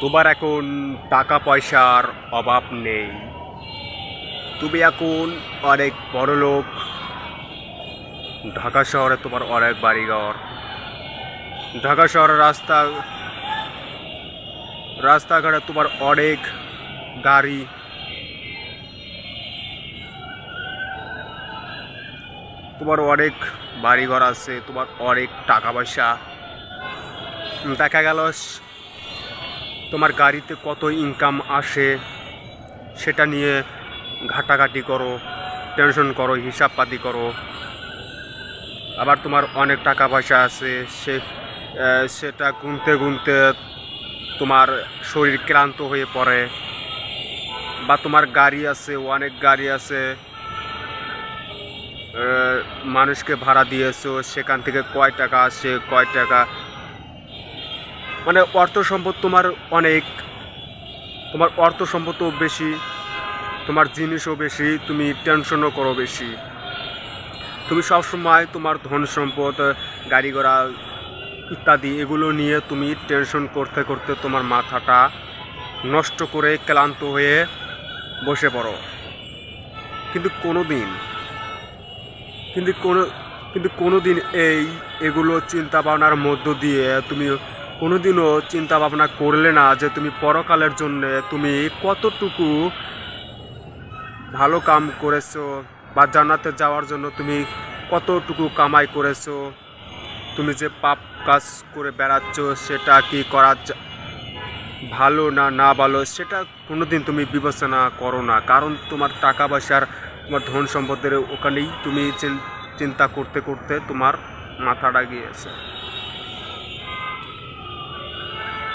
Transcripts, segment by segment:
তোমার এখন টাকা পয়সার অভাব নেই। তুমি এখন অনেক বড় লোক ঢাকা শহরে তোমার অনেক বাড়িঘর। ঢাকা শহরের রাস্তা, রাস্তাঘাটে তোমার অনেক গাড়ি। তোমার অনেক বাড়িঘর আছে, তোমার অনেক টাকা পয়সা দেখা গেল তোমার গাড়িতে কত ইনকাম আসে সেটা নিয়ে ঘাটাঘাটি করো টেনশন করো, হিসাবপাতি করো। আবার তোমার অনেক টাকা পয়সা আছে, সে সেটা গুনতে গুনতে তোমার শরীর ক্লান্ত হয়ে পড়ে। বা তোমার গাড়ি আছে, অনেক গাড়ি আছে মানুষকে ভাড়া দিয়েছ, সেখান থেকে কয় টাকা আসে, কয় টাকা মানে অর্থ সম্পদ তোমার অনেক। তোমার অর্থ সম্পদও বেশি, তোমার জিনিসও বেশি, তুমি টেনশনও করো বেশি। তুমি সবসময় তোমার ধন সম্পদ, গাড়ি ঘোড়া ইত্যাদি এগুলো নিয়ে তুমি টেনশন করতে করতে তোমার মাথাটা নষ্ট করে ক্লান্ত হয়ে বসে পড়ো। কিন্তু কোনো দিন কিন্তু কোনো কিন্তু কোনো দিন এই এগুলো চিন্তা ভাবনার মধ্য দিয়ে তুমি কোনোদিনও চিন্তা ভাবনা করলে না যে তুমি পরকালের জন্য তুমি কতটুকু ভালো কাম করেছ বা জান্নাতে যাওয়ার জন্য তুমি কতটুকু কামাই করেছ, তুমি যে পাপ কাজ করে বেড়াচ্ছ সেটা কি করা ভালো না না ভালো সেটা কোনোদিন তুমি বিবেচনা করো না। কারণ তোমার টাকা পয়সার তোমার ধন সম্পদের ওখানেই তুমি চিন- চিন্তা করতে করতে তোমার মাথাটা গিয়েছে।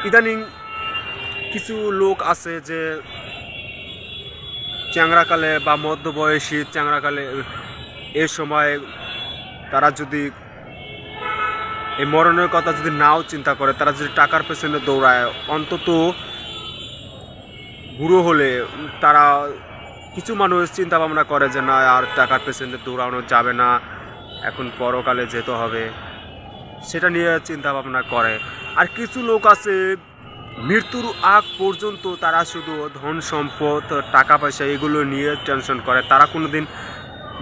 ইদানিং কিছু লোক আছে যে চ্যাংরাকালে বা মধ্যবয়সী চ্যাংরাকালে এ সময় তারা যদি এই মরণের কথা যদি নাও চিন্তা করে, তারা যদি টাকার পেছনে দৌড়ায়, অন্তত বুড়ো হলে তারা কিছু মানুষ চিন্তা ভাবনা করে যে, না, আর টাকার পেছনে দৌড়ানো যাবে না, এখন পরকালে যেতে হবে। সেটা নিয়ে চিন্তা ভাবনা করে। আর কিছু লোক আছে, মৃত্যুর আগ পর্যন্ত তারা শুধু ধন সম্পদ, টাকা পয়সা এগুলো নিয়ে টেনশন করে। তারা কোনো দিন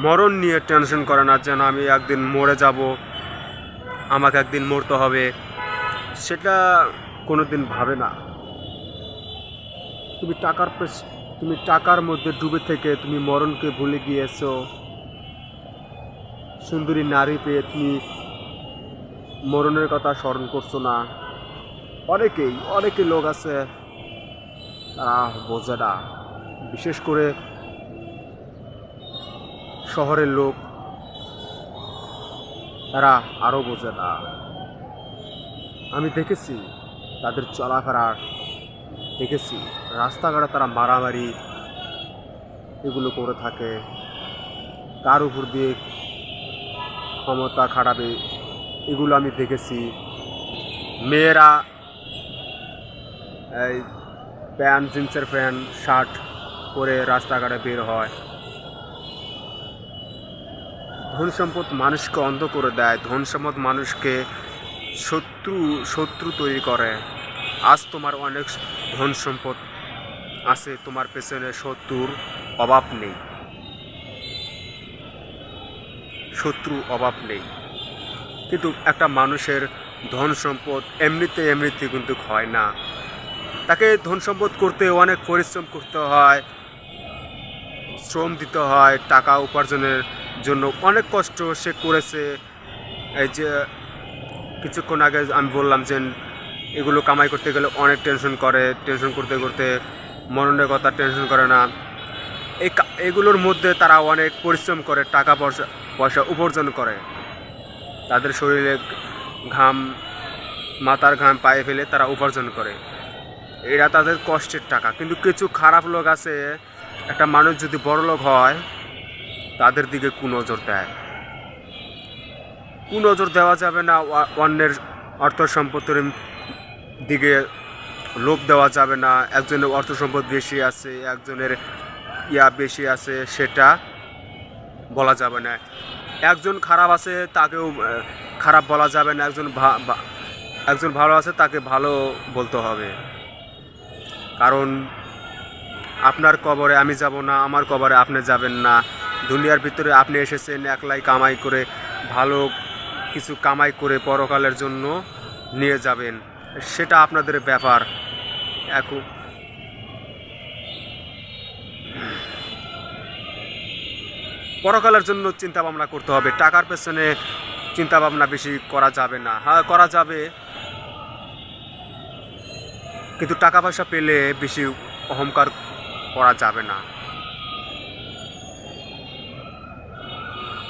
মরণ নিয়ে টেনশন করে না, যেন আমি একদিন মরে যাব, আমাকে একদিন মরতে হবে। সেটা কোনো দিন ভাবে না। তুমি টাকার তুমি টাকার মধ্যে ডুবে থেকে তুমি মরণকে ভুলে গিয়েছো। সুন্দরী নারী পেয়ে তুমি মরণের কথা স্মরণ করছ না। অনেকেই অনেকে লোক আছে, তারা বোঝে না। বিশেষ করে শহরের লোক, তারা আরও বোঝে না। আমি দেখেছি তাদের চলাফেরা, দেখেছি রাস্তাঘাটে তারা মারামারি এগুলো করে থাকে। তার উপর দিয়ে ক্ষমতা খাটাবে, এগুলো আমি দেখেছি। মেয়েরা এই প্যান্ট, জিন্সের প্যান্ট, শার্ট পরে রাস্তাঘাটে বের হয়। ধন সম্পদ মানুষকে অন্ধ করে দেয়। ধন সম্পদ মানুষকে শত্রু শত্রু তৈরি করে। আজ তোমার অনেক ধন সম্পদ আছে, তোমার পেছনে শত্রুর অভাব নেই। শত্রু অভাব নেই। কিন্তু একটা মানুষের ধন সম্পদ এমনিতে এমনিতে কিন্তু হয় না। তাকে ধন সম্পদ করতে অনেক পরিশ্রম করতে হয়, শ্রম দিতে হয়, টাকা উপার্জনের জন্য অনেক কষ্ট সে করেছে। এই যে কিছুক্ষণ আগে আমি বললাম যে এগুলো কামাই করতে গেলে অনেক টেনশন করে টেনশন করতে করতে মরণের কথা টেনশন করে না। এই এগুলোর মধ্যে তারা অনেক পরিশ্রম করে, টাকা পয়সা পয়সা উপার্জন করে। তাদের শরীরে ঘাম, মাথার ঘাম পায়ে ফেলে তারা উপার্জন করে। এরা তাদের কষ্টের টাকা। কিন্তু কিছু খারাপ লোক আছে, একটা মানুষ যদি বড় লোক হয়, তাদের দিকে কুনজর দেয়। কুনজর দেওয়া যাবে না অন্যের অর্থ সম্পদের দিকে লোভ দেওয়া যাবে না। একজনের অর্থ সম্পদ বেশি আছে, একজনের ইয়া বেশি আছে, সেটা বলা যাবে না। একজন খারাপ আছে, তাকেও খারাপ বলা যাবে না। একজন একজন ভালো আছে, তাকে ভালো বলতে হবে। কারণ আপনার কবরে আমি যাব না, আমার কবরে আপনি যাবেন না। দুনিয়ার ভিতরে আপনি এসেছেন একলাই কামাই করে, ভালো কিছু কামাই করে পরকালের জন্য নিয়ে যাবেন। সেটা আপনাদের ব্যাপার। এখন পরকালের জন্য চিন্তা ভাবনা করতে হবে। টাকার পেছনে চিন্তা ভাবনা বেশি করা যাবে না। হ্যাঁ করা যাবে। কিন্তু টাকা পয়সা পেলে বেশি অহংকার করা যাবে না।